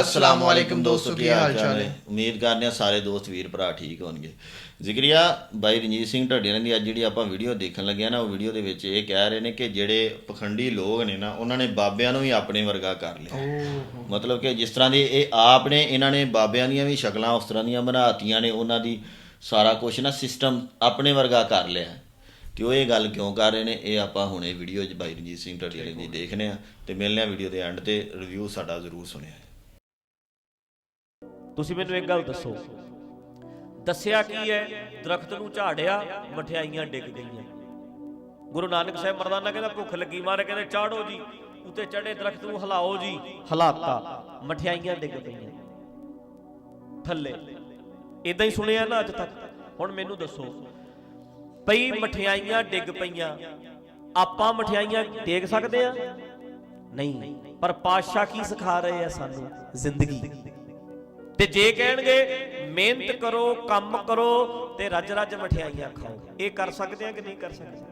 ਅਸਲਾਮ ਵਾਲੇਕਮ ਦੋਸਤੋ ਕੀ ਹਾਲ ਚਾਲ ਹੈ? ਉਮੀਦ ਕਰਦੇ ਹਾਂ ਸਾਰੇ ਦੋਸਤ ਵੀਰ ਭਰਾ ਠੀਕ ਹੋਣਗੇ। ਜ਼ਿਕਰੀਆ ਬਾਈ ਰਣਜੀਤ ਸਿੰਘ ਢੱਡੇਰਾਂ ਦੀ ਅੱਜ ਜਿਹੜੀ ਆਪਾਂ ਵੀਡੀਓ ਦੇਖਣ ਲੱਗੇ ਆ ਨਾ ਉਹ ਵੀਡੀਓ ਦੇ ਵਿੱਚ ਇਹ ਕਹਿ ਰਹੇ ਨੇ ਕਿ ਜਿਹੜੇ ਪਖੰਡੀ ਲੋਕ ਨੇ ਨਾ ਉਹਨਾਂ ਨੇ ਬਾਬਿਆਂ ਨੂੰ ਵੀ ਆਪਣੇ ਵਰਗਾ ਕਰ ਲਿਆ। ਮਤਲਬ ਕਿ ਜਿਸ ਤਰ੍ਹਾਂ ਦੀ ਇਹ ਆਪ ਨੇ ਇਹਨਾਂ ਨੇ ਬਾਬਿਆਂ ਦੀਆਂ ਵੀ ਸ਼ਕਲਾਂ ਉਸ ਤਰ੍ਹਾਂ ਦੀਆਂ ਬਣਾਤੀਆਂ ਨੇ ਉਹਨਾਂ ਦੀ ਸਾਰਾ ਕੁਝ ਨਾ ਸਿਸਟਮ ਆਪਣੇ ਵਰਗਾ ਕਰ ਲਿਆ ਤੇ ਉਹ ਇਹ ਗੱਲ ਕਿਉਂ ਕਰ ਰਹੇ ਨੇ ਇਹ ਆਪਾਂ ਹੁਣੇ ਵੀਡੀਓ 'ਚ ਬਾਈ ਰਣਜੀਤ ਸਿੰਘ ਢੱਡੇਰਾਂ ਦੀ ਦੇਖਨੇ ਆ ਤੇ ਮਿਲਨੇ ਆ ਵੀਡੀਓ ਦੇ ਐਂਡ ਤੇ ਰਿਵਿਊ ਸਾਡਾ ਜ਼ਰੂਰ ਸੁਣਿਆ ਤੁਸੀਂ ਮੈਨੂੰ ਇੱਕ ਗੱਲ ਦੱਸੋ। ਦੱਸਿਆ ਕੀ ਹੈ? ਦਰਖਤ ਨੂੰ ਝਾੜਿਆ, ਮਠਿਆਈਆਂ ਡਿੱਗ ਗਈਆਂ। ਗੁਰੂ ਨਾਨਕ ਸਾਹਿਬ ਮਰਦਾਨਾ ਕਹਿੰਦਾ, ਭੁੱਖ ਲੱਗੀ ਮਾਰੇ, ਕਹਿੰਦੇ, ਚਾੜੋ ਜੀ, ਉੱਤੇ ਚੜੇ ਦਰਖਤ ਨੂੰ ਹਿਲਾਓ ਜੀ। ਹਿਲਾਤਾ, ਮਠਿਆਈਆਂ ਡਿੱਗ ਪਈਆਂ। ਥੱਲੇ। ਇਦਾਂ ਹੀ ਸੁਣਿਆ ਨਾ ਅੱਜ ਤੱਕ। ਹੁਣ ਮੈਨੂੰ ਦੱਸੋ, ਪਈ ਮਠਿਆਈਆਂ ਡਿੱਗ ਪਈਆਂ, ਆਪਾਂ ਮਠਿਆਈਆਂ ਡੇਗ ਸਕਦੇ ਆ ਨਹੀਂ, ਪਰ ਪਾਤਸ਼ਾਹ ਕੀ ਸਿਖਾ ਰਹੇ ਆ ਸਾਨੂੰ? ਜ਼ਿੰਦਗੀ। ਤੇ ਜੇ ਕਹਿਣਗੇ, ਮਿਹਨਤ ਕਰੋ, ਕੰਮ ਕਰੋ ਤੇ ਰੱਜ ਰੱਜ ਮਠਿਆਈਆਂ ਖਾਓ। ਇਹ ਕਰ ਸਕਦੇ ਆ ਕਿ ਨਹੀਂ ਕਰ ਸਕਦੇ?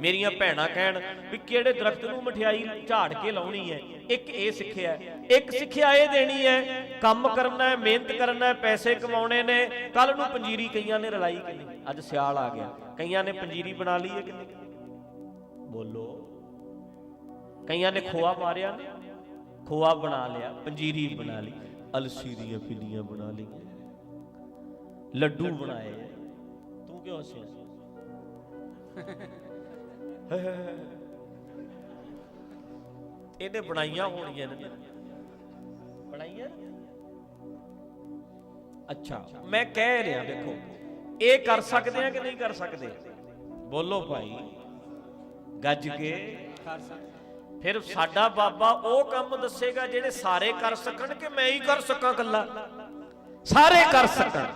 ਮੇਰੀਆਂ ਭੈਣਾਂ ਕਹਿਣ ਵੀ ਕਿਹੜੇ ਦਰਖਤ ਨੂੰ ਮਠਿਆਈ ਝਾੜ ਕੇ ਲਾਉਣੀ ਹੈ? ਇੱਕ ਇਹ ਸਿੱਖਿਆ ਇੱਕ ਸਿੱਖਿਆ ਇਹ ਦੇਣੀ ਹੈ, ਕੰਮ ਕਰਨਾ ਹੈ, ਮਿਹਨਤ ਕਰਨਾ ਹੈ, ਪੈਸੇ ਕਮਾਉਣੇ ਨੇ ਕੱਲ ਨੂੰ ਪੰਜੀਰੀ ਕਈਆਂ ਨੇ ਰਲਾਈ ਕਿ ਨਹੀਂ? ਅੱਜ ਸਿਆਲ ਆ ਗਿਆ। ਕਈਆਂ ਨੇ ਪੰਜੀਰੀ ਬਣਾ ਲਈ ਹੈ ਕਿ ਨਹੀਂ? ਬੋਲੋ। ਕਈਆਂ ਨੇ ਖੋਆ ਮਾਰਿਆ ਖੋਆ ਬਣਾ ਲਿਆ, ਪੰਜੀਰੀ ਬਣਾ ਲਈ। ਅਲਸੀ ਦੀਆਂ ਪਿੰਨੀਆਂ ਬਣਾ ਲਈਆਂ। ਲੱਡੂ ਬਣਾਏ। ਤੂੰ ਕਿਉਂ ਹੱਸਿਆ? ਇਹਨੇ ਬਣਾਈਆਂ ਹੋਣੀਆਂ ਨੇ। ਬਣਾਈਆਂ? ਅੱਛਾ ਮੈਂ ਕਹਿ ਰਿਹਾ ਦੇਖੋ ਇਹ ਕਰ ਸਕਦੇ ਆ ਕਿ ਨਹੀਂ ਕਰ ਸਕਦੇ? ਬੋਲੋ ਭਾਈ ਗੱਜ ਕੇ। ਕਰ ਸਕਦੇ। ਫਿਰ ਸਾਡਾ ਬਾਬਾ ਉਹ ਕੰਮ ਦੱਸੇਗਾ ਜਿਹੜੇ ਸਾਰੇ ਕਰ ਸਕਣ ਕਿ ਮੈਂ ਹੀ ਕਰ ਸਕਾਂ ਕੱਲਾ ਸਾਰੇ ਕਰ ਸਕਣ।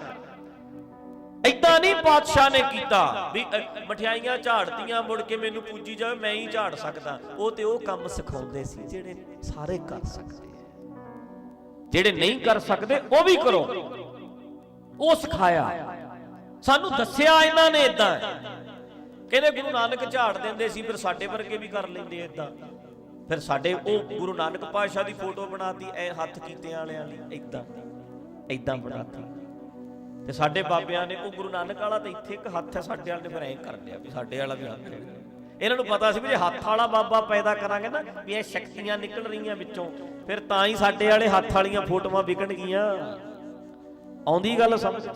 ਐਦਾਂ ਨਹੀਂ ਪਾਤਸ਼ਾਹ ਨੇ ਕੀਤਾ ਵੀ ਮਠਿਆਈਆਂ ਝਾੜਤੀਆਂ ਮੁੜ ਕੇ ਮੈਨੂੰ ਪੂਜੀ ਜਾਵੇ, ਮੈਂ ਹੀ ਝਾੜ ਸਕਦਾ। ਉਹ ਤੇ ਉਹ ਕੰਮ ਸਿਖਾਉਂਦੇ ਸੀ ਜਿਹੜੇ ਸਾਰੇ ਕਰ ਸਕਦੇ ਜਿਹੜੇ ਨਹੀਂ ਕਰ ਸਕਦੇ, ਉਹ ਵੀ ਕਰੋ। ਉਹ ਸਿਖਾਇਆ। ਸਾਨੂੰ ਦੱਸਿਆ ਇਹਨਾਂ ਨੇ ਇਦਾਂ ਕਹਿੰਦੇ ਗੁਰੂ ਨਾਨਕ ਝਾੜ ਦਿੰਦੇ ਸੀ, ਫਿਰ ਸਾਡੇ ਵਰਗੇ ਵੀ ਕਰ ਲੈਂਦੇ ਇਦਾਂ ਫਿਰ ਸਾਡੇ ਉਹ ਗੁਰੂ ਨਾਨਕ ਪਾਤਸ਼ਾਹ ਦੀ ਫੋਟੋ ਬਣਾਤੀ ਐ ਹੱਥ ਕੀਤੇ ਵਾਲਿਆਂ ਲਈ ਇਦਾਂ ਇਦਾਂ ਬਣਾਤੀ। ਤੇ ਸਾਡੇ ਬਾਬਿਆਂ ਨੇ, ਉਹ ਗੁਰੂ ਨਾਨਕ ਵਾਲਾ ਤਾਂ ਇੱਥੇ ਇੱਕ ਹੱਥ ਹੈ, ਸਾਡੇ ਵਾਲੇ ਨੇ ਫਿਰ ਐਂ ਕਰ ਲਿਆ ਵੀ ਸਾਡੇ ਵਾਲਾ ਵੀ ਹੱਥ ਹੈ। ਇਹਨਾਂ ਨੂੰ ਪਤਾ ਸੀ ਵੀ ਜੇ ਹੱਥ ਵਾਲਾ ਬਾਬਾ ਪੈਦਾ ਕਰਾਂਗੇ ਨਾ, ਵੀ ਇਹ ਸ਼ਕਤੀਆਂ ਨਿਕਲ ਰਹੀਆਂ ਵਿੱਚੋਂ, ਫਿਰ ਤਾਂ ਹੀ ਸਾਡੇ ਵਾਲੇ ਹੱਥ ਵਾਲੀਆਂ ਫੋਟੋਆਂ ਵਿਕਣਗੀਆਂ ਆਉਂਦੀ ਗੱਲ ਸਮਝ?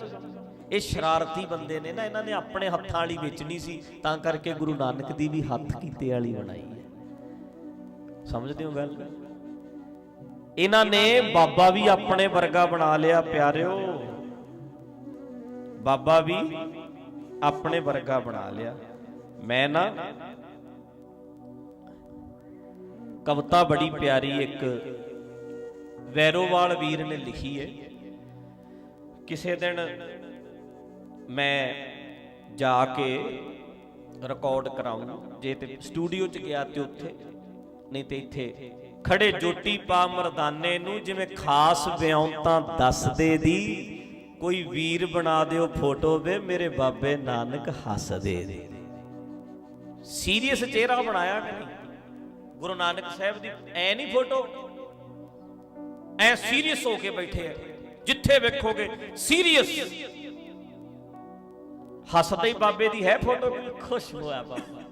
ਇਹ ਸ਼ਰਾਰਤੀ ਬੰਦੇ ਨੇ ਨਾ, ਇਹਨਾਂ ਨੇ ਆਪਣੇ ਹੱਥਾਂ ਵਾਲੀ ਵੇਚਣੀ ਸੀ, ਤਾਂ ਕਰਕੇ ਗੁਰੂ ਨਾਨਕ ਦੀ ਵੀ ਹੱਥ ਕੀਤੇ ਵਾਲੀ ਬਣਾਈ ਹੈ। ਸਮਝਦੇ ਹੋ ਗੱਲ? ਇਹਨਾਂ ਨੇ ਬਾਬਾ ਵੀ ਆਪਣੇ ਵਰਗਾ ਬਣਾ ਲਿਆ, ਪਿਆਰਿਓ। ਬਾਬਾ ਵੀ ਆਪਣੇ ਵਰਗਾ ਬਣਾ ਲਿਆ। ਮੈਂ ਨਾ ਕਵਿਤਾ ਬੜੀ ਪਿਆਰੀ ਇੱਕ ਵੈਰੋਵਾਲ ਵੀਰ ਨੇ ਲਿਖੀ ਹੈ। ਕਿਸੇ ਦਿਨ ਮੈਂ ਜਾ ਕੇ ਰਿਕਾਰਡ ਕਰਾਉਂ ਜੇ ਤੇ ਸਟੂਡੀਓ ਚ ਗਿਆ ਤੇ ਉੱਥੇ ਨਹੀਂ ਤੇ ਇੱਥੇ ਖੜੇ ਜੋਟੀ ਪਾ ਮਰਦਾਨੇ ਨੂੰ ਜਿਵੇਂ ਖਾਸ ਵਿਉਂਤਾਂ ਦੱਸਦੇ ਦੀ ਕੋਈ ਵੀਰ ਬਣਾ ਦਿਓ ਫੋਟੋ ਵੇ, ਮੇਰੇ ਬਾਬੇ ਨਾਨਕ ਹੱਸਦੇ ਦੇ ਸੀਰੀਅਸ ਚਿਹਰਾ ਬਣਾਇਆ ਕਿ ਨਹੀਂ? ਗੁਰੂ ਨਾਨਕ ਸਾਹਿਬ ਦੀ ਐ ਨਹੀਂ ਫੋਟੋ? ਐ ਸੀਰੀਅਸ ਹੋ ਕੇ ਬੈਠੇ ਆ। ਜਿੱਥੇ ਵੇਖੋਗੇ ਸੀਰੀਅਸ। ਹੱਸਦੇ ਹੀ ਬਾਬੇ ਦੀ ਹੈ ਫੋਟੋ। ਖੁਸ਼ ਹੋਇਆ ਬਾਬਾ।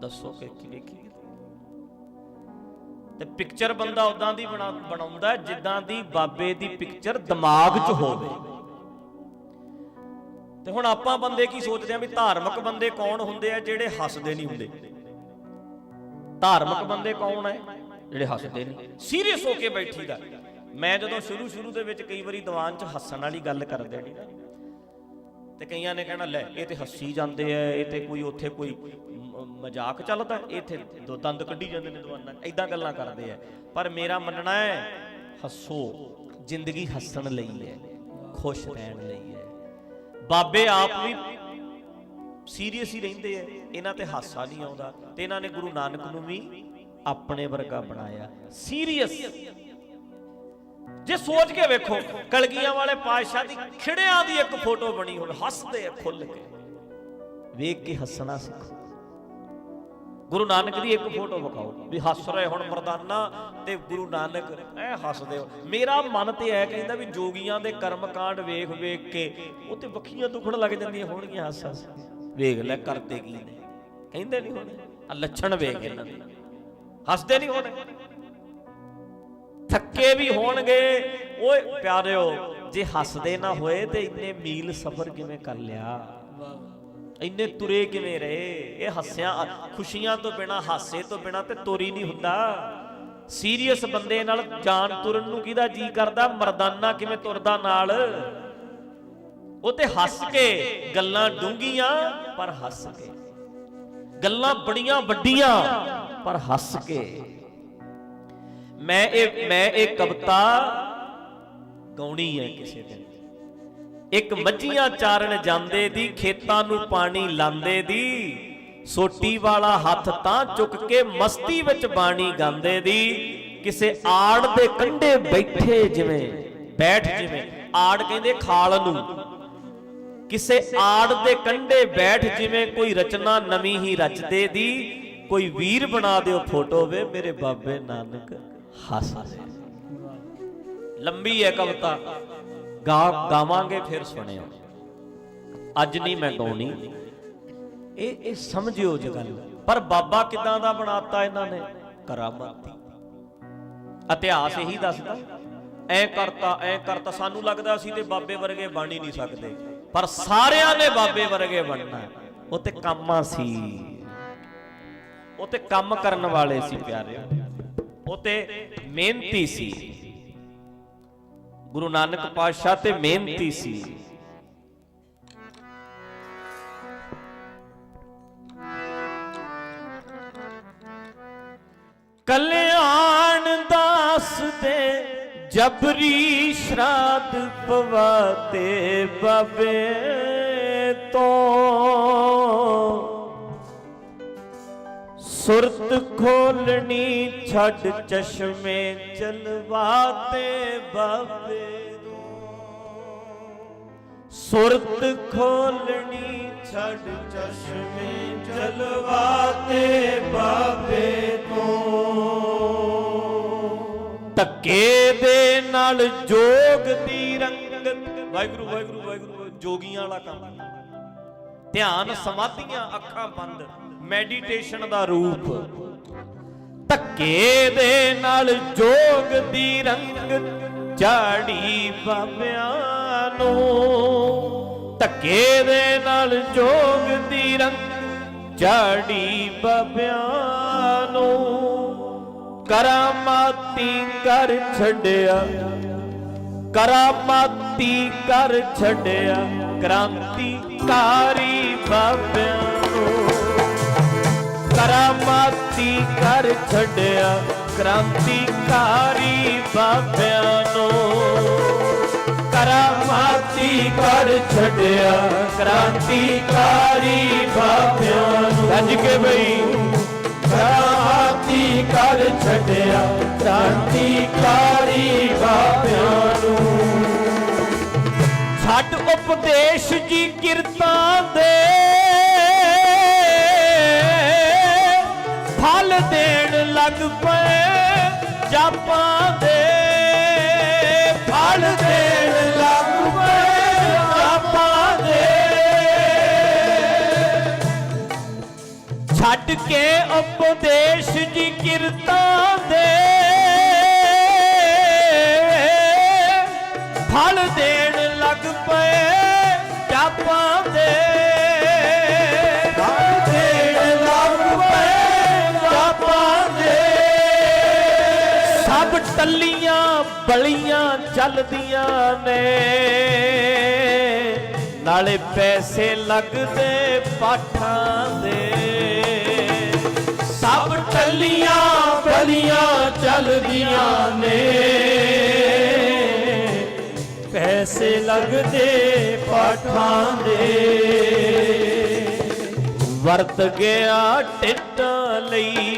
ਦੱਸੋ ਕਿ ਕੀ ਤੇ ਪਿਕਚਰ ਬੰਦਾ ਉਦਾਂ ਦੀ ਬਣਾਉਂਦਾ ਜਿੱਦਾਂ ਦੀ ਬਾਬੇ ਦੀ ਪਿਕਚਰ ਦਿਮਾਗ 'ਚ ਹੋਵੇ। ਤੇ ਹੁਣ ਆਪਾਂ ਬੰਦੇ ਕੀ ਸੋਚਦੇ ਆ ਵੀ ਧਾਰਮਿਕ ਬੰਦੇ ਕੌਣ ਹੁੰਦੇ ਆ ਜਿਹੜੇ ਹੱਸਦੇ ਨਹੀਂ ਹੁੰਦੇ? ਧਾਰਮਿਕ ਬੰਦੇ ਕੌਣ ਹੈ ਜਿਹੜੇ ਹੱਸਦੇ ਨਹੀਂ? ਸੀਰੀਅਸ ਹੋ ਕੇ ਬੈਠੀਦਾ ਮੈਂ ਜਦੋਂ ਸ਼ੁਰੂ ਸ਼ੁਰੂ ਦੇ ਵਿੱਚ ਕਈ ਵਾਰੀ ਦੀਵਾਨ 'ਚ ਹੱਸਣ ਵਾਲੀ ਗੱਲ ਕਰਦੇ ਨਹੀਂ ਨਾ। ਤੇ ਕਈਆਂ ਨੇ ਕਹਿਣਾ, ਲੈ, ਇਹ ਤੇ ਹੱਸੀ ਜਾਂਦੇ ਆ, ਇਹ ਤੇ ਕੋਈ, ਉੱਥੇ ਕੋਈ ਮਜ਼ਾਕ ਚੱਲਦਾ, ਇੱਥੇ ਦੋ ਦੰਦ ਕੱਢੀ ਜਾਂਦੇ ਨੇ ਦਵਾਨਾਂ ਐਦਾਂ ਗੱਲਾਂ ਕਰਦੇ ਆ। ਪਰ ਮੇਰਾ ਮੰਨਣਾ ਹੈ, ਹੱਸੋ, ਜ਼ਿੰਦਗੀ ਹੱਸਣ ਲਈ ਹੈ, ਖੁਸ਼ ਰਹਿਣ ਲਈ ਹੈ। ਬਾਬੇ ਆਪ ਵੀ ਸੀਰੀਅਸ ਹੀ ਰਹਿੰਦੇ ਆ, ਇਹਨਾਂ ਤੇ ਹਾਸਾ ਨਹੀਂ ਆਉਂਦਾ, ਤੇ ਇਹਨਾਂ ਨੇ ਗੁਰੂ ਨਾਨਕ ਨੂੰ ਵੀ ਆਪਣੇ ਵਰਗਾ ਬਣਾਇਆ। ਸੀਰੀਅਸ! ਜੇ ਸੋਚ ਕੇ ਵੇਖੋ, ਕਲਗੀਆਂ ਵਾਲੇ ਪਾਤਸ਼ਾਹ ਦੀ ਖਿੜਿਆਂ ਦੀ ਇੱਕ ਫੋਟੋ ਬਣੀ ਹੁਣ ਹੱਸਦੇ ਆ ਖੁੱਲ ਕੇ। ਵੇਖ ਕੇ ਹੱਸਣਾ ਸਿੱਖੋ। ਗੁਰੂ ਨਾਨਕ ਦੀ ਇੱਕ ਫੋਟੋ ਵਿਖਾਓ ਵੀ ਹੱਸ ਰਹੇ ਹੁਣ ਮਰਦਾਨਾ ਤੇ ਗੁਰੂ ਨਾਨਕ, ਐ ਹੱਸਦੇ ਹੋ। ਮੇਰਾ ਮਨ ਤੇ ਐ ਕਹਿੰਦਾ ਵੀ ਜੋਗੀਆਂ ਦੇ ਕਰਮ ਕਾਂਡ ਵੇਖ ਵੇਖ ਕੇ ਉਹ ਤੇ ਵੱਖੀਆਂ ਦੁਖਣ ਲੱਗ ਜਾਂਦੀਆਂ ਹੋਣਗੀਆਂ ਹੱਸ ਹੱਸ ਵੇਖ ਲੈ ਕਰਦੇ ਕੀ ਨੇ। ਕਹਿੰਦੇ ਨਹੀਂ ਹੋਣੇ। ਆ ਲੱਛਣ ਵੇਖ ਇਹਨਾਂ ਦੇ। ਹੱਸਦੇ ਨਹੀਂ ਹੋਣੇ। ਥੱਕੇ ਵੀ ਹੋਣਗੇ। ਓਏ ਪਿਆਰਿਓ, ਜੇ ਹੱਸਦੇ ਨਾ ਹੋਏ ਤੇ ਇੰਨੇ ਮੀਲ ਸਫ਼ਰ ਕਿਵੇਂ ਕਰ ਲਿਆ? ਇੰਨੇ ਤੁਰੇ ਕਿਵੇਂ ਰਹੇ? ਇਹ ਹੱਸਿਆ, ਖੁਸ਼ੀਆਂ ਤੋਂ ਬਿਨਾ, ਹਾਸੇ ਤੋਂ ਬਿਨਾ ਤੇ ਤੁਰੀ ਨਹੀਂ ਹੁੰਦਾ। ਸੀਰੀਅਸ ਬੰਦੇ ਨਾਲ ਜਾਨ ਤੁਰਨ ਨੂੰ ਕਿਹਦਾ ਜੀ ਕਰਦਾ? ਮਰਦਾਨਾ ਕਿਵੇਂ ਤੁਰਦਾ ਨਾਲ? ਉਹ ਤੇ ਹੱਸ ਕੇ ਗੱਲਾਂ ਡੂੰਗੀਆਂ ਪਰ ਹੱਸ ਕੇ। ਗੱਲਾਂ ਬੜੀਆਂ ਵੱਡੀਆਂ, ਪਰ ਹੱਸ ਕੇ। ਮੈਂ ਇਹ ਮੈਂ ਇਹ ਕਵਿਤਾ ਗਾਉਣੀ ਹੈ ਕਿਸੇ ਦਿਨ। ਇੱਕ ਮੱਝੀਆਂ ਚਾਰਨ ਜਾਂਦੇ ਦੀ, ਖੇਤਾਂ ਨੂੰ ਪਾਣੀ ਲਾਂਦੇ ਦੀ। ਸੋਟੀ ਵਾਲਾ ਹੱਥ ਤਾਂ ਚੁੱਕ ਕੇ ਮਸਤੀ ਵਿੱਚ ਬਾਣੀ ਗਾਉਂਦੇ ਦੀ। ਕਿਸੇ ਆੜ ਦੇ ਕੰਢੇ ਬੈਠੇ ਜਿਵੇਂ, ਬੈਠ ਜਿਵੇਂ, ਆੜ ਕਹਿੰਦੇ ਖਾਲ ਨੂੰ। ਕਿਸੇ ਆੜ ਦੇ ਕੰਢੇ ਬੈਠ ਜਿਵੇਂ ਕੋਈ ਰਚਨਾ ਨਵੀਂ ਹੀ ਰਚਦੇ ਦੀ। ਕੋਈ ਵੀਰ ਬਣਾ ਦਿਓ ਫੋਟੋ ਵੇ, ਮੇਰੇ ਬਾਬੇ ਨਾਨਕ ਹੱਸਦੇ ਲੰਬੀ ਹੈ ਕਵਿਤਾ। ਗਾ ਗਾਵਾਂਗੇ ਫਿਰ ਸੁਣਿਓ। ਅੱਜ ਨਹੀਂ ਮੈਂ ਗਾਉਣੀ। ਇਹ ਇਹ ਸਮਝਿਓ ਜੀ ਗੱਲ। ਪਰ ਬਾਬਾ ਕਿਦਾਂ ਦਾ ਬਣਾਤਾ ਇਹਨਾਂ ਨੇ? ਕਰਾਮਾਤੀ। ਇਤਿਹਾਸ ਇਹੀ ਦੱਸਦਾ। ਐ ਕਰਤਾ ਐ ਕਰਤਾ। ਸਾਨੂੰ ਲੱਗਦਾ ਸੀ ਤੇ ਬਾਬੇ ਵਰਗੇ ਬਣ ਹੀ ਨਹੀਂ ਸਕਦੇ। ਪਰ ਸਾਰਿਆਂ ਨੇ ਬਾਬੇ ਵਰਗੇ ਬਣਨਾ। ਉਹ ਤੇ ਕੰਮਾਂ ਸੀ। ਉਹ ਤੇ ਕੰਮ ਕਰਨ ਵਾਲੇ ਸੀ ਪਿਆਰੇ ਉਹ ਤੇ ਮਿਹਨਤੀ ਸੀ। ਗੁਰੂ ਨਾਨਕ ਪਾਤਸ਼ਾਹ ਤੇ ਮਿਹਨਤੀ ਸੀ। ਕਲਿਆਣ ਦਾਸ ਦੇ ਜਬਰੀ ਸ਼ਰਾਦ ਪਵਾਤੇ ਬਾਬੇ ਤੋਂ। ਸੁਰਤ ਖੋਲਣੀ ਛੱਡ ਚਸ਼ਮੇ ਚਲਵਾਤੇ ਬਾਬੇ ਸੁਰਤ ਖੋਲਣੀ ਛੱਡ ਚਸ਼ਮੇ ਚਲਵਾਤੇ ਬਾਬੇ ਤੋਂ ਧੱਕੇ ਦੇ ਨਾਲ ਜੋਗ ਦੀ ਰੰਗਤ। ਵਾਹਿਗੁਰੂ ਵਾਹਿਗੁਰੂ ਵਾਹਿਗੁਰੂ, ਜੋਗੀਆਂ ਵਾਲਾ ਕੰਮ। ਧਿਆਨ ਸਮਾਧੀਆਂ ਅੱਖਾਂ ਬੰਦ। ਮੈਡੀਟੇਸ਼ਨ ਦਾ ਰੂਪ। ਧੱਕੇ ਦੇ ਨਾਲ ਜੋਗ ਦੀ ਰੰਗ ਝਾੜੀ ਬਾਬਿਆਂ ਨੂੰ। ਧੱਕੇ ਦੇ ਨਾਲ ਜੋਗ ਦੀ ਰੰਗ ਝਾੜੀ ਬਾਬਿਆਂ ਨੂੰ। ਕਰਾਮਾਤੀ ਕਰ ਛੱਡਿਆ, ਕਰਾਮਾਤੀ ਕਰ ਛੱਡਿਆ, ਕ੍ਰਾਂਤੀਕਾਰੀ ਬਾਬਿਆਂ ਕਰਾਮਾਤੀ ਕਰ ਛੱਡਿਆ ਕ੍ਰਾਂਤੀਕਾਰੀ ਬਾਬਿਆਂ ਨੂੰ। ਕਰਾਮਾਤੀ ਕਰ ਛੱਡਿਆ ਕ੍ਰਾਂਤੀਕਾਰੀ ਬਾਬਿਆਂ ਨੂੰ। ਗੱਜ ਕੇ ਬਈ। ਕਰਾਮਾਤੀ ਕਰ ਛੱਡਿਆ ਕ੍ਰਾਂਤੀਕਾਰੀ ਬਾਬਿਆਂ ਨੂੰ। ਛੱਡ ਉਪਦੇਸ਼ ਜੀ ਕਿਰਤਾਂ ਦੇ। ਫਲ ਦੇਣ ਲੱਗ ਪਏ, ਜਾਪਾਂ ਦੇ ਫਲ ਦੇਣ ਲੱਗ ਪਏ, ਜਾਪਾਂ ਦੇ। ਛੱਡ ਕੇ ਉਪਦੇਸ਼ ਜੀ ਕਿਰਤਾਂ ਦੇ ਫਲ ਦੇਣ ਲੱਗ ਪਏ, ਜਾਪਾਂ ਦੇ। ਸਭ ਟੱਲੀਆਂ ਬਲੀਆਂ ਚੱਲਦੀਆਂ ਨੇ। ਨਾਲੇ ਪੈਸੇ ਲੱਗਦੇ ਪਾਠਾਂ ਦੇ। ਸਭ ਟੱਲੀਆਂ ਬਲੀਆਂ ਚੱਲਦੀਆਂ ਨੇ। ਪੈਸੇ ਲੱਗਦੇ ਪਾਠਾਂ ਦੇ। ਵਰਤ ਗਿਆ ਟਿੱਟਾਂ ਲਈ।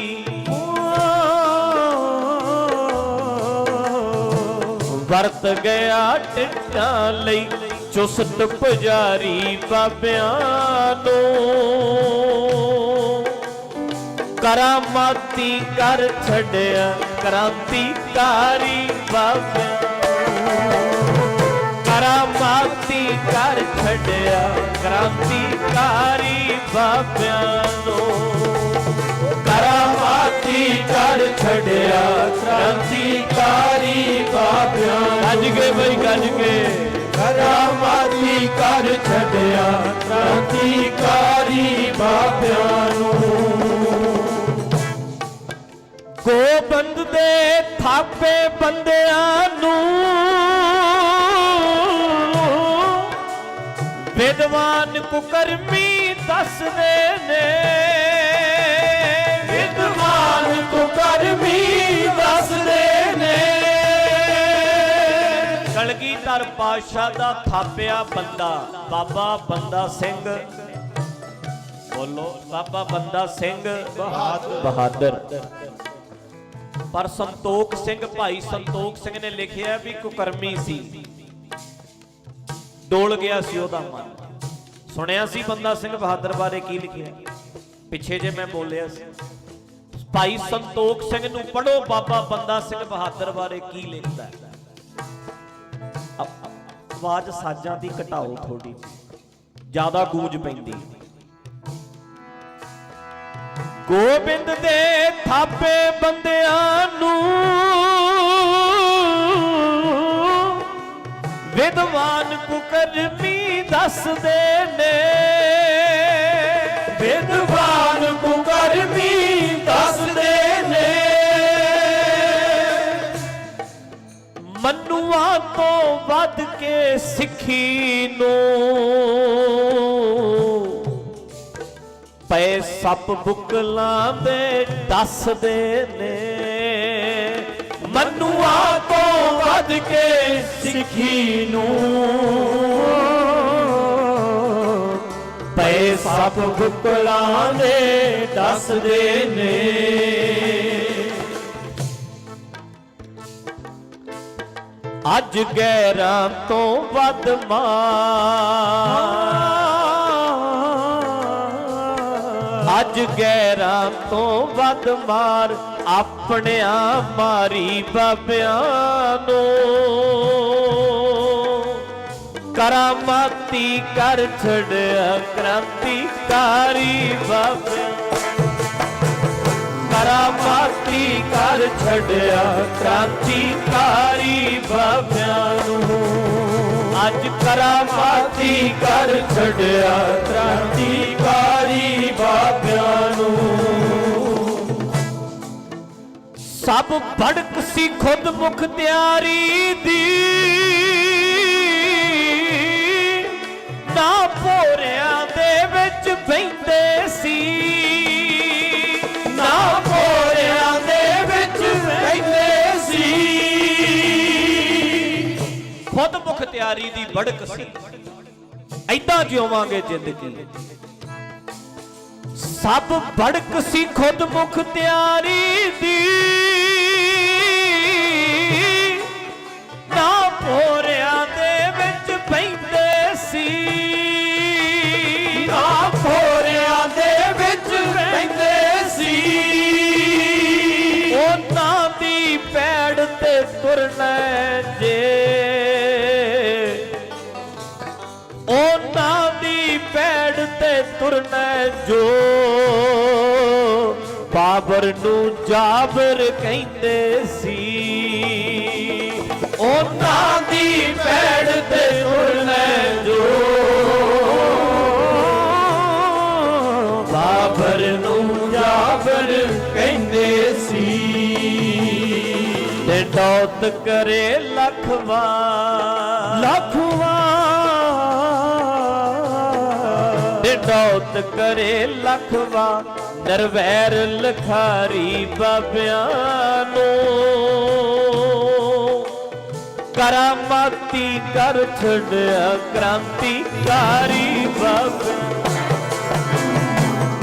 ਵਰਤ ਗਿਆ ਟਿੱਟਾਂ ਲਈ, ਚੁਸਤ ਪੁਜਾਰੀ ਬਾਬਿਆਂ ਨੂੰ। ਕਰਾਮਾਤੀ ਕਰ ਛੱਡਿਆ ਕ੍ਰਾਂਤੀਕਾਰੀ ਬਾਬਿਆਂ ਕਰਾਮਾਤੀ ਕਰ ਛੱਡਿਆ ਕ੍ਰਾਂਤੀਕਾਰੀ ਬਾਬਿਆਂ ਨੂੰ। ਕਰ ਛੱਡਿਆ ਕ੍ਰਾਂਤੀਕਾਰੀ ਬਾਬਿਆਂ ਗੱਜ ਕੇ ਬਈ ਗੱਜ ਕੇ। ਕਰਾਮਾਤੀ ਕਰ ਛੱਡਿਆ ਕ੍ਰਾਂਤੀਕਾਰੀ ਬਾਬਿਆਂ ਨੂੰ। ਗੋਬੰਦ ਦੇ ਥਾਪੇ ਬੰਦਿਆਂ ਨੂੰ। ਵਿਦਵਾਨ ਕੁਕਰਮੀ ਦੱਸਦੇ ਨੇ। ਕਲਗੀਧਰ ਪਾਸ਼ਾ ਦਾ ਥਾਪਿਆ ਬੰਦਾ ਬਾਬਾ ਬੰਦਾ ਸਿੰਘ। ਬੋਲੋ ਬਾਬਾ ਬੰਦਾ ਸਿੰਘ। ਬਹਾਦਰ। ਬਹਾਦਰ। ਪਰ ਸੰਤੋਖ ਸਿੰਘ ਭਾਈ ਸੰਤੋਖ ਸਿੰਘ ਨੇ ਲਿਖਿਆ ਵੀ ਕੁਕਰਮੀ ਸੀ। ਡੋਲ ਗਿਆ ਸੀ ਉਹਦਾ ਮਨ। ਸੁਣਿਆ ਸੀ ਬੰਦਾ ਸਿੰਘ ਬਹਾਦਰ ਬਾਰੇ ਕੀ ਲਿਖਿਆ? ਪਿੱਛੇ ਜੇ ਮੈਂ ਬੋਲਿਆ ਸੀ। ਭਾਈ ਸੰਤੋਖ ਸਿੰਘ ਨੂੰ ਪੜੋ ਬਾਬਾ ਬੰਦਾ ਸਿੰਘ ਬਹਾਦਰ ਬਾਰੇ ਕੀ ਲਿਖਦਾ ਆਵਾਜ਼ ਸਾਜ਼ਾਂ ਦੀ ਘਟਾਓ ਥੋੜੀ ਜ਼ਿਆਦਾ ਗੂੰਜ ਪੈਂਦੀ। ਗੋਬਿੰਦ ਦੇ ਥਾਪੇ ਬੰਦਿਆਂ ਨੂੰ ਵਿਦਵਾਨ ਕੁਕਰਮੀ ਦੱਸਦੇ ਨੇ। ਵਿਦਵਾਨ ਕੁਕਰਮੀ ਦੱਸਦੇ ਮਨੂਆਂ ਤੋਂ ਵੱਧ ਕੇ ਸਿੱਖੀ ਨੂੰ। ਪਏ ਸੱਪ ਬੁਕਲਾਂ ਦੇ ਦੱਸਦੇ ਨੇ, ਮਨੂਆਂ ਤੋਂ ਵੱਧ ਕੇ ਸਿੱਖੀ ਨੂੰ। ਪਏ ਸੱਪ ਬੁਕਲਾਂ ਦੇ ਦੱਸਦੇ ਨੇ। ਅੱਜ ਗੈਰਾਂ ਤੋਂ ਵੱਧ ਮਾਰ। ਅੱਜ ਗੈਰਾਂ ਤੋਂ ਵੱਧ ਮਾਰ ਆਪਣਿਆਂ ਮਾਰੀ ਬਾਬਿਆਂ ਨੂੰ। ਕਰਾਮਾਤੀ ਕਰ ਛੜਿਆ ਕ੍ਰਾਂਤੀਕਾਰੀ ਬਾਬਿਆਂ ਕਰਾਮਾਤੀ ਕਰ ਛੱਡਿਆ, ਕ੍ਰਾਂਤੀਕਾਰੀ ਬਾਬਿਆਂ ਨੂੰ। ਅੱਜ ਕਰਾ ਕਰਾਮਾਤੀ ਕਰ ਛੱਡਿਆ, ਕ੍ਰਾਂਤੀਕਾਰੀ ਬਾਬਿਆਂ ਨੂੰ। ਸਭ ਭੜਕ ਸੀ ਖੁਦ ਮੁਖ ਤਿਆਰੀ ਦੀ। ਮੁਖਤਿਆਰੀ ਦੀ ਬੜਕ ਸੀ। ਐਦਾਂ ਜਿਉਵਾਂਗੇ ਜ਼ਿੰਦਗੀ। ਸਭ ਬੜਕ ਸੀ ਖੁਦ ਮੁਖਤਿਆਰੀ ਦੀ। ਨਾ ਭੋਰਿਆਂ ਦੇ ਵਿੱਚ ਪੈਂਦੇ ਸੀ। ਨਾ ਭੋਰਿਆਂ ਦੇ ਵਿੱਚ ਬੈਠੇ ਸੀ। ਉਹਨਾਂ ਦੀ ਪੈੜ ਤੇ ਤੁਰਨਾ ਜੇ ਤੇ ਤੁਰਨਾ ਜੋ। ਬਾਬਰ ਨੂੰ ਜਾਬਰ ਕਹਿੰਦੇ ਸੀ। ਉਹਨਾਂ ਦੀ ਪੈੜ ਤੇ ਤੁਰਨਾ ਜੋ। ਬਾਬਰ ਨੂੰ ਜਾਬਰ ਕਹਿੰਦੇ ਸੀ। ਤੇ ਦੌਤ ਕਰੇ ਲਖਵਾ ਲਖ ਤੇ ਕਰੇ ਲਖਵਾ ਨਰਵੈਰ ਲਖਾਰੀ ਬਾਬਿਆਂ ਨੂੰ। ਕਰਾਮਾਤੀ ਕਰ ਛੜਿਆ ਕ੍ਰਾਂਤੀਕਾਰੀ ਬਾਬਿਆਂ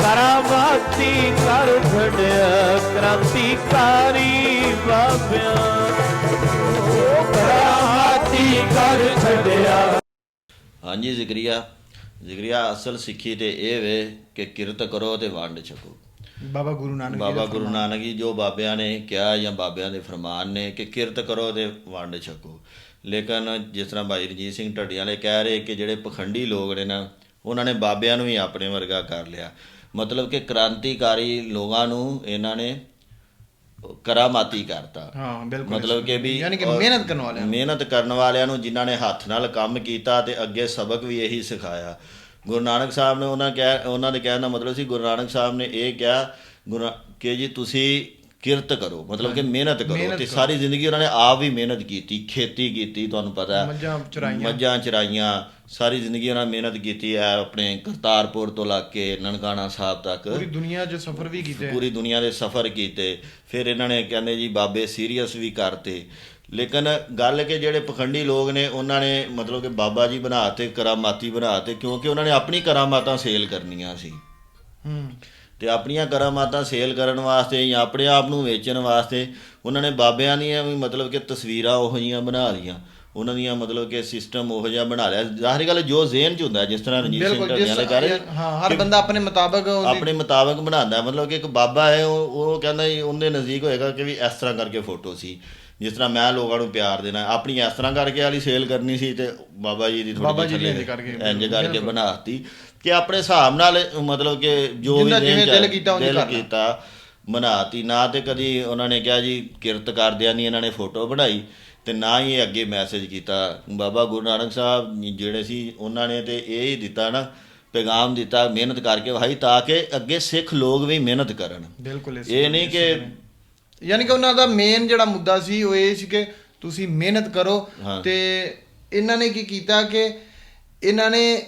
ਕਰਾਮਾਤੀ ਕਰ ਛੜਿਆ ਕ੍ਰਾਂਤੀਕਾਰੀ ਬਾਬਿਆਂ ਕਰਾਤੀ ਕਰ ਛੱਡਿਆ ਹਾਂਜੀ ਜ਼ਿਕਰੀਆ ਜ਼ਿਕਰੀਆ ਅਸਲ ਸਿੱਖੀ ਤੇ ਇਹ ਵੇ ਕਿ ਕਿਰਤ ਕਰੋ ਤੇ ਵੰਡ ਛਕੋ। ਬਾਬਾ ਗੁਰੂ ਨਾਨਕ ਬਾਬਾ ਗੁਰੂ ਨਾਨਕ ਜੀ ਜੋ ਬਾਬਿਆਂ ਨੇ ਕਿਹਾ ਜਾਂ ਬਾਬਿਆਂ ਦੇ ਫਰਮਾਨ ਨੇ ਕਿ ਕਿਰਤ ਕਰੋ ਤੇ ਵੰਡ ਛਕੋ। ਲੇਕਿਨ ਜਿਸ ਤਰ੍ਹਾਂ ਭਾਈ ਰਣਜੀਤ ਸਿੰਘ ਢੱਡੀਆਂ ਵਾਲੇ ਕਹਿ ਰਹੇ ਕਿ ਜਿਹੜੇ ਪਖੰਡੀ ਲੋਕ ਨੇ ਨਾ ਉਹਨਾਂ ਨੇ ਬਾਬਿਆਂ ਨੂੰ ਵੀ ਆਪਣੇ ਵਰਗਾ ਕਰ ਲਿਆ। ਮਤਲਬ ਕਿ ਕ੍ਰਾਂਤੀਕਾਰੀ ਲੋਕਾਂ ਨੂੰ ਇਹਨਾਂ ਨੇ ਕਰਾਮਾਤੀ ਕਰਤਾ। ਹਾਂ ਬਿਲਕੁਲ ਮਤਲਬ ਕਿ ਵੀ ਯਾਨੀ ਕਿ ਮਿਹਨਤ ਕਰਨ ਵਾਲਿਆਂ ਮਿਹਨਤ ਕਰਨ ਵਾਲਿਆਂ ਨੂੰ ਜਿਨ੍ਹਾਂ ਨੇ ਹੱਥ ਨਾਲ ਕੰਮ ਕੀਤਾ ਤੇ ਅੱਗੇ ਸਬਕ ਵੀ ਇਹੀ ਸਿਖਾਇਆ। ਗੁਰੂ ਨਾਨਕ ਸਾਹਿਬ ਨੇ ਉਹਨਾਂ ਕਹਿ ਉਹਨਾਂ ਦੇ ਕਹਿਣ ਦਾ ਮਤਲਬ ਸੀ ਗੁਰੂ ਨਾਨਕ ਸਾਹਿਬ ਨੇ ਇਹ ਕਿਹਾ ਗੁਰੂ ਕਿ ਜੀ ਤੁਸੀਂ ਕਿਰਤ ਕਰੋ ਮਤਲਬ ਕਿ ਮਿਹਨਤ ਕਰੋ ਤੇ। ਸਾਰੀ ਜ਼ਿੰਦਗੀ ਉਹਨਾਂ ਨੇ ਆਪ ਵੀ ਮਿਹਨਤ ਕੀਤੀ ਖੇਤੀ ਕੀਤੀ ਤੁਹਾਨੂੰ ਪਤਾ ਹੈ। ਮੱਝਾਂ ਚਰਾਈਆਂ। ਮੱਝਾਂ ਚਰਾਈਆਂ ਸਾਰੀ ਜ਼ਿੰਦਗੀ ਉਹਨਾਂ ਨੇ ਮਿਹਨਤ ਕੀਤੀ ਹੈ ਆਪਣੇ ਕਰਤਾਰਪੁਰ ਤੋਂ ਲੱਗ ਕੇ ਨਨਕਾਣਾ ਸਾਹਿਬ ਤੱਕ। ਪੂਰੀ ਦੁਨੀਆ 'ਚ ਸਫ਼ਰ ਵੀ ਕੀਤੇ। ਪੂਰੀ ਦੁਨੀਆ ਦੇ ਸਫ਼ਰ ਕੀਤੇ। ਫਿਰ ਇਹਨਾਂ ਨੇ ਕਹਿੰਦੇ ਜੀ ਬਾਬੇ ਸੀਰੀਅਸ ਵੀ ਕਰਤੇ। ਲੇਕਿਨ ਗੱਲ ਕਿ ਜਿਹੜੇ ਪਖੰਡੀ ਲੋਕ ਨੇ ਉਹਨਾਂ ਨੇ ਮਤਲਬ ਕਿ ਬਾਬਾ ਜੀ ਬਣਾਤੇ ਕਰਾਮਾਤੀ ਬਣਾਤੇ ਕਿਉਂਕਿ ਉਹਨਾਂ ਨੇ ਆਪਣੀ ਕਰਾਮਾਤਾਂ ਸੇਲ ਕਰਨੀਆਂ ਸੀ। ਹੂੰ। ਤੇ ਆਪਣੀਆਂ ਕਰਾਮਾਤਾਂ ਸੇਲ ਕਰਨ ਵਾਸਤੇ ਜਾਂ ਆਪਣੇ ਆਪ ਨੂੰ ਵੇਚਣ ਵਾਸਤੇ ਉਹਨਾਂ ਨੇ ਬਾਬਿਆਂ ਦੀਆਂ ਵੀ ਮਤਲਬ ਕਿ ਤਸਵੀਰਾਂ ਉਹੋ ਜਿਹੀਆਂ ਬਣਾ ਲਈਆਂ। ਉਹਨਾਂ ਦੀਆਂ ਮਤਲਬ ਕਿ ਸਿਸਟਮ ਉਹੋ ਜਿਹਾ ਬਣਾ ਲਿਆ। ਜ਼ਾਹਿਰ ਗੱਲ ਜੋ ਜ਼ਿਹਨ ਚ ਹੁੰਦਾ ਜਿਸ ਤਰ੍ਹਾਂ ਰਣਜੀਤ ਸਿੰਘ ਢੱਡੀਆਂ ਨੇ ਕਰੇ ਹਾਂ ਹਰ ਬੰਦਾ ਆਪਣੇ ਮੁਤਾਬਕ ਆਪਣੇ ਮੁਤਾਬਕ ਬਣਾਉਂਦਾ। ਮਤਲਬ ਕਿ ਇੱਕ ਬਾਬਾ ਹੈ ਉਹ ਉਹ ਕਹਿੰਦਾ ਜੀ ਉਹਦੇ ਨਜ਼ਦੀਕ ਹੋਏਗਾ ਕਿ ਵੀ ਇਸ ਤਰ੍ਹਾਂ ਕਰਕੇ ਫੋਟੋ ਸੀ। ਜਿਸ ਤਰ੍ਹਾਂ ਮੈਂ ਲੋਕਾਂ ਨੂੰ ਪਿਆਰ ਦੇਣਾ ਆਪਣੀ ਇਸ ਤਰ੍ਹਾਂ ਕਰਕੇ ਵਾਲੀ ਸੇਲ ਕਰਨੀ ਸੀ ਤੇ ਬਾਬਾ ਜੀ ਦੀ ਬਾਬਾ ਥੋੜੀ ਜੀ ਦੀ ਕਰਕੇ, ਇੰਜ ਕਰਕੇ ਬਣਾਤੀ। ਕਿ ਆਪਣੇ ਹਿਸਾਬ ਨਾਲ ਮਤਲਬ ਕਿ ਜੋ ਵੀ ਜਿੰਨਾ ਜਿਵੇਂ ਦਿਲ ਕੀਤਾ ਦਿਲ ਕਰਨਾ। ਕੀਤਾ ਬਣਾਤੀ ਨਾ ਤੇ ਕਦੀ ਉਹਨਾਂ ਨੇ ਕਿਹਾ ਜੀ ਕਿਰਤ ਕਰਦਿਆਂ ਨਹੀਂ ਇਹਨਾਂ ਨੇ ਫੋਟੋ ਬਣਾਈ ਤੇ ਨਾ ਹੀ ਇਹ ਅੱਗੇ ਮੈਸੇਜ ਕੀਤਾ ਬਾਬਾ ਗੁਰੂ ਨਾਨਕ ਸਾਹਿਬ ਜਿਹੜੇ ਸੀ ਉਹਨਾਂ ਨੇ ਤੇ ਇਹ ਹੀ ਦਿੱਤਾ ਨਾ ਪੈਗਾਮ ਦਿੱਤਾ ਮਿਹਨਤ ਕਰਕੇ ਭਾਈ ਤਾਂ ਕਿ ਅੱਗੇ ਸਿੱਖ ਲੋਕ ਵੀ ਮਿਹਨਤ ਕਰਨ ਬਿਲਕੁਲ ਇਸ ਇਹ ਨਹੀਂ ਕਿ ਯਾਨੀ ਕਿ ਉਹਨਾਂ ਦਾ ਮੇਨ ਜਿਹੜਾ ਮੁੱਦਾ ਸੀ ਉਹ ਇਹ ਸੀ ਕਿ ਤੁਸੀਂ ਮਿਹਨਤ ਕਰੋ ਹਾਂ। ਤੇ ਇਹਨਾਂ ਨੇ ਕੀ ਕੀਤਾ ਕਿ ਇਹਨਾਂ ਨੇ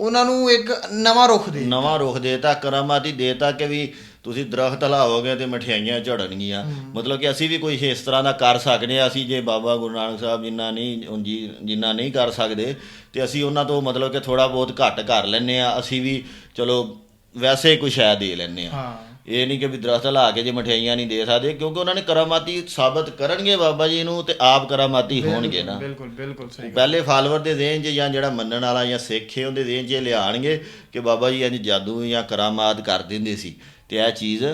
ਉਹਨਾਂ ਨੂੰ ਇੱਕ ਨਵਾਂ ਰੁਖ ਦੇ। ਨਵਾਂ ਰੁਖ ਦੇਤਾ ਕਰਾਮਾਤੀ ਦੇਤਾ ਕਿ ਵੀ ਤੁਸੀਂ ਦਰਖਤ ਲਾਓਗੇ ਤੇ ਮਠਿਆਈਆਂ ਝੜਨਗੀਆਂ। ਮਤਲਬ ਕਿ ਅਸੀਂ ਵੀ ਕੋਈ ਇਸ ਤਰ੍ਹਾਂ ਦਾ ਕਰ ਸਕਦੇ ਹਾਂ ਅਸੀਂ ਜੇ ਬਾਬਾ ਗੁਰੂ ਨਾਨਕ ਸਾਹਿਬ ਜਿੰਨਾ ਨਹੀਂ ਜੀ ਜਿੰਨਾ ਨਹੀਂ ਕਰ ਸਕਦੇ ਤੇ ਅਸੀਂ ਉਹਨਾਂ ਤੋਂ ਮਤਲਬ ਕਿ ਥੋੜਾ ਬਹੁਤ ਘੱਟ ਕਰ ਲੈਨੇ ਆ ਅਸੀਂ ਵੀ ਚਲੋ ਵੈਸੇ ਹੀ ਕੋਈ ਸ਼ੈ ਦੇ ਲੈਨੇ ਆ ਹਾਂ। ਇਹ ਨਹੀਂ ਕਿ ਵੀ ਦਰਖਤ ਲਾ ਕੇ ਜੇ ਮਠਿਆਈਆਂ ਨਹੀਂ ਦੇ ਸਕਦੇ ਕਿਉਂਕਿ ਉਹਨਾਂ ਨੇ ਕਰਾਮਾਤੀ ਸਾਬਤ ਕਰਨਗੇ ਬਾਬਾ ਜੀ ਨੂੰ ਤੇ ਆਪ ਕਰਾਮਾਤੀ ਹੋਣਗੇ ਨਾ। ਬਿਲਕੁਲ ਬਿਲਕੁਲ ਸਹੀ ਪਹਿਲੇ ਫਾਲੋਅਰ ਦੇ ਦੇਣ 'ਚ ਜਾਂ ਜਿਹੜਾ ਮੰਨਣ ਵਾਲਾ ਜਾਂ ਸਿੱਖ ਹੈ ਉਹਦੇ ਦੇਣ ਇਹ ਲਿਆਣਗੇ ਕਿ ਬਾਬਾ ਜੀ ਇੰਜ ਜਾਦੂ ਜਾਂ ਕਰਾਮਾਤ ਕਰ ਦਿੰਦੇ ਸੀ ਤੇ ਇਹ ਚੀਜ਼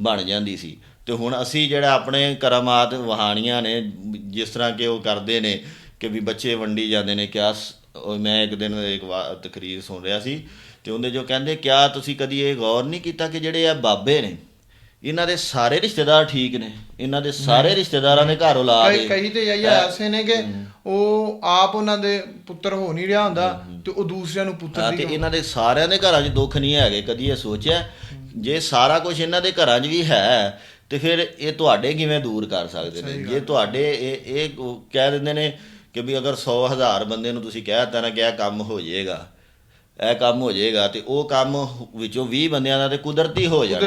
ਬਣ ਜਾਂਦੀ ਸੀ। ਤੇ ਹੁਣ ਅਸੀਂ ਜਿਹੜਾ ਆਪਣੇ ਕਰਾਮਾਤ ਵਹਾਣੀਆਂ ਨੇ ਜਿਸ ਤਰ੍ਹਾਂ ਕਿ ਉਹ ਕਰਦੇ ਨੇ ਕਿ ਵੀ ਬੱਚੇ ਵੰਡੀ ਜਾਂਦੇ ਨੇ ਕਿਆ ਸ- ਉਹ ਮੈਂ ਇੱਕ ਦਿਨ ਇੱਕ ਤਕਰੀਰ ਸੁਣ ਰਿਹਾ ਸੀ ਤੇ ਉਹਦੇ ਜੋ ਕਹਿੰਦੇ ਕਿਆ ਤੁਸੀਂ ਕਦੀ ਇਹ ਗੌਰ ਨਹੀਂ ਕੀਤਾ ਕਿ ਜਿਹੜੇ ਆ ਬਾਬੇ ਨੇ ਇਹਨਾਂ ਦੇ ਸਾਰੇ ਰਿਸ਼ਤੇਦਾਰ ਠੀਕ ਨੇ? ਇਹਨਾਂ ਦੇ ਸਾਰੇ ਰਿਸ਼ਤੇਦਾਰਾਂ ਦੇ ਘਰ ਔਲਾਦ ਹੈ ਕਈ ਤੇ ਯਾਇਆ ਐਸੇ ਨੇ ਕਿ ਉਹ ਆਪ ਉਹਨਾਂ ਦੇ ਪੁੱਤਰ ਹੋ ਨਹੀਂ ਰਿਹਾ ਹੁੰਦਾ ਤੇ ਉਹ ਦੂਸਰਿਆਂ ਨੂੰ ਪੁੱਤਰ ਤੇ ਦੀ ਇਹਨਾਂ ਦੇ ਸਾਰਿਆਂ ਦੇ ਘਰਾਂ 'ਚ ਦੁੱਖ ਨਹੀਂ ਹੈਗੇ ਕਦੀ ਇਹ ਸੋਚਿਆ? ਜੇ ਸਾਰਾ ਕੁਝ ਇਹਨਾਂ ਦੇ ਘਰਾਂ 'ਚ ਵੀ ਹੈ ਤੇ ਫਿਰ ਇਹ ਤੁਹਾਡੇ ਕਿਵੇਂ ਦੂਰ ਕਰ ਸਕਦੇ ਨੇ? ਜੇ ਤੁਹਾਡੇ ਇਹ ਇਹ ਕਹਿ ਦਿੰਦੇ ਨੇ ਕਿ ਵੀ ਅਗਰ 100 ਹਜ਼ਾਰ ਬੰਦੇ ਨੂੰ ਤੁਸੀਂ ਕਹਿ ਦਿੱਤਾ ਨਾ ਕਿ ਇਹ ਕੰਮ ਹੋ ਜਾਏਗਾ ਇਹ ਕੰਮ ਹੋ ਜਾਏਗਾ ਤੇ ਉਹ ਕੰਮ ਵਿੱਚੋਂ 20 ਬੰਦਿਆਂ ਦਾ ਤੇ ਕੁਦਰਤੀ ਹੋ ਜਾਣਾ।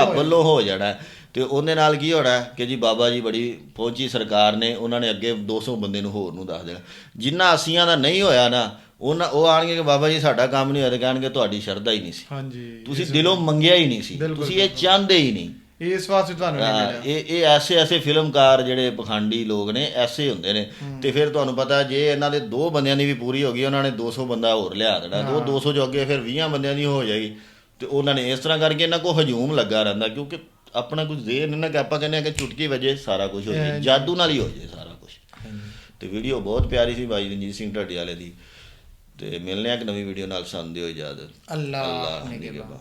ਰੱਬ ਵੱਲੋਂ ਹੋ ਜਾਣਾ। ਤੇ ਉਹਦੇ ਨਾਲ ਕੀ ਹੋਣਾ ਕਿ ਜੀ ਬਾਬਾ ਜੀ ਬੜੀ ਪਹੁੰਚੀ ਸਰਕਾਰ ਨੇ ਉਹਨਾਂ ਨੇ ਅੱਗੇ 200 ਬੰਦੇ ਨੂੰ ਹੋਰ ਨੂੰ ਦੱਸ ਦੇਣਾ। ਜਿੰਨਾ ਅਸੀਆਂ ਦਾ ਨਹੀਂ ਹੋਇਆ ਨਾ ਉਹਨਾਂ ਉਹ ਆਣਗੇ ਕਿ ਬਾਬਾ ਜੀ ਸਾਡਾ ਕੰਮ ਨਹੀਂ ਹੋਇਆ ਤੇ ਕਹਿਣਗੇ ਤੁਹਾਡੀ ਸ਼ਰਧਾ ਹੀ ਨਹੀਂ ਸੀ। ਹਾਂਜੀ ਤੁਸੀਂ ਦਿਲੋਂ ਮੰਗਿਆ ਹੀ ਨਹੀਂ ਸੀ। ਤੁਸੀਂ ਇਹ ਚਾਹੁੰਦੇ ਹੀ ਨਹੀਂ। ਇਸ ਵਾਸਤੇ ਤੁਹਾਨੂੰ ਨਹੀਂ ਮਿਲਿਆ। ਇਹ ਇਹ ਐਸੇ ਐਸੇ ਫਿਲਮਕਾਰ ਜਿਹੜੇ ਪਖੰਡੀ ਲੋਕ ਨੇ ਐਸੇ ਹੁੰਦੇ ਨੇ। ਤੇ ਫਿਰ ਤੁਹਾਨੂੰ ਪਤਾ ਜੇ ਇਹਨਾਂ ਦੇ ਦੋ ਬੰਦਿਆਂ ਦੀ ਵੀ ਪੂਰੀ ਹੋ ਗਈ ਉਹਨਾਂ ਨੇ 200 ਬੰਦਾ ਹੋਰ ਲਿਆ ਦੇਣਾ। ਉਹ 200 ਜੋ ਅੱਗੇ ਫਿਰ 20 ਬੰਦਿਆਂ ਦੀ ਹੋ ਜਾਏਗੀ। ਤੇ ਉਹਨਾਂ ਨੇ ਇਸ ਤਰ੍ਹਾਂ ਕਰਕੇ ਇਹਨਾਂ ਕੋ ਹਜੂਮ ਲੱਗਾ ਰਹਿੰਦਾ ਕਿਉਂਕਿ ਆਪਣਾ ਕੁਝ ਦੇਰ ਨਾ ਕਿ ਆਪਾਂ ਕਹਿੰਦੇ ਆ ਕਿ ਚੁਟਕੀ ਵਜੇ ਸਾਰਾ ਕੁਝ ਹੋ ਜਾਏ। ਜਾਦੂ ਨਾਲ ਹੀ ਹੋ ਜਾਏ ਸਾਰਾ ਕੁਝ। ਤੇ ਵੀਡੀਓ ਬਹੁਤ ਪਿਆਰੀ ਸੀ ਬਾਈ ਰਣਜੀਤ ਸਿੰਘ ਢੱਡੀ ਵਾਲੇ ਦੀ। ਤੇ ਮਿਲਨੇ ਆ ਇੱਕ ਨਵੀਂ ਵੀਡੀਓ ਨਾਲ ਸੰਦੇ ਹੋ ਇਜਾਜ਼ਤ। ਅੱਲਾਹ ਅੱਲਾਹ